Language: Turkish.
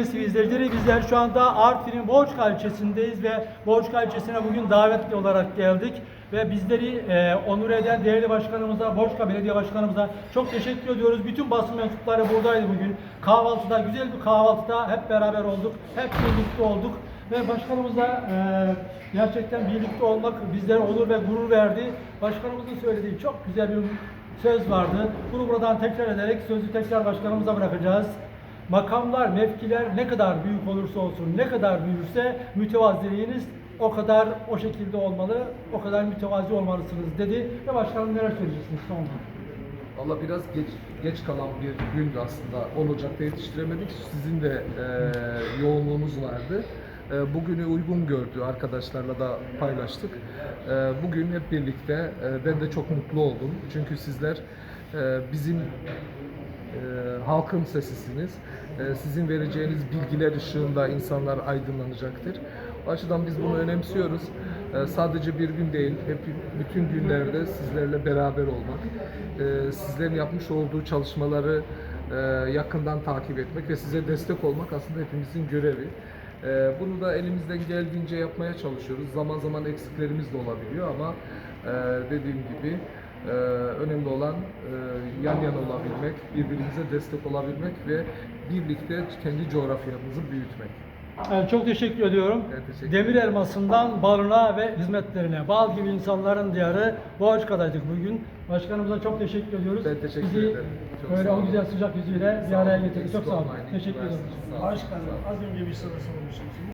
İzleyicileri bizler şu anda Artvin'in Borçka ilçesindeyiz ve Borçka ilçesine bugün davetli olarak geldik. Ve bizleri e, onur eden değerli başkanımıza, Borçka Belediye Başkanımıza çok teşekkür ediyoruz. Bütün basın mensupları buradaydı bugün. Kahvaltıda, güzel bir kahvaltıda hep beraber olduk, hep birlikte olduk. Ve başkanımıza e, gerçekten birlikte olmak bizlere onur ve gurur verdi. Başkanımızın söylediği çok güzel bir söz vardı. Bunu buradan tekrar ederek sözü tekrar başkanımıza bırakacağız. Makamlar, mevkiler ne kadar büyük olursa olsun, ne kadar büyürse mütevaziliğiniz o kadar o şekilde olmalı, o kadar mütevazi olmalısınız dedi. Ve başkanım neler söyleyeceksiniz son olarak? Valla biraz geç geç kalan bir gündü aslında. 10 Ocak'ta yetiştiremedik. Sizin de e, yoğunluğunuz vardı. E, bugünü uygun gördü. Arkadaşlarla da paylaştık. E, bugün hep birlikte e, ben de çok mutlu oldum. Çünkü sizler e, bizim e, halkın sesisiniz. E, sizin vereceğiniz bilgiler ışığında insanlar aydınlanacaktır. O açıdan biz bunu önemsiyoruz. E, sadece bir gün değil, hep bütün günlerde sizlerle beraber olmak, e, sizlerin yapmış olduğu çalışmaları e, yakından takip etmek ve size destek olmak aslında hepimizin görevi. Bunu da elimizden geldiğince yapmaya çalışıyoruz. Zaman zaman eksiklerimiz de olabiliyor ama dediğim gibi ee, önemli olan e, yan yana olabilmek, birbirimize destek olabilmek ve birlikte kendi coğrafyamızı büyütmek. Evet, çok teşekkür ediyorum. Ben teşekkür Demir elmasından balına ve hizmetlerine, bal gibi insanların diyarı Boğaçka'daydık bugün. Başkanımıza çok teşekkür ediyoruz. Ben teşekkür Bizi ederim. Çok böyle o güzel sıcak yüzüyle bir araya getirdi. Çok sağ olun. Teşekkür ederim. Başkanım az önce bir soru sormuştum.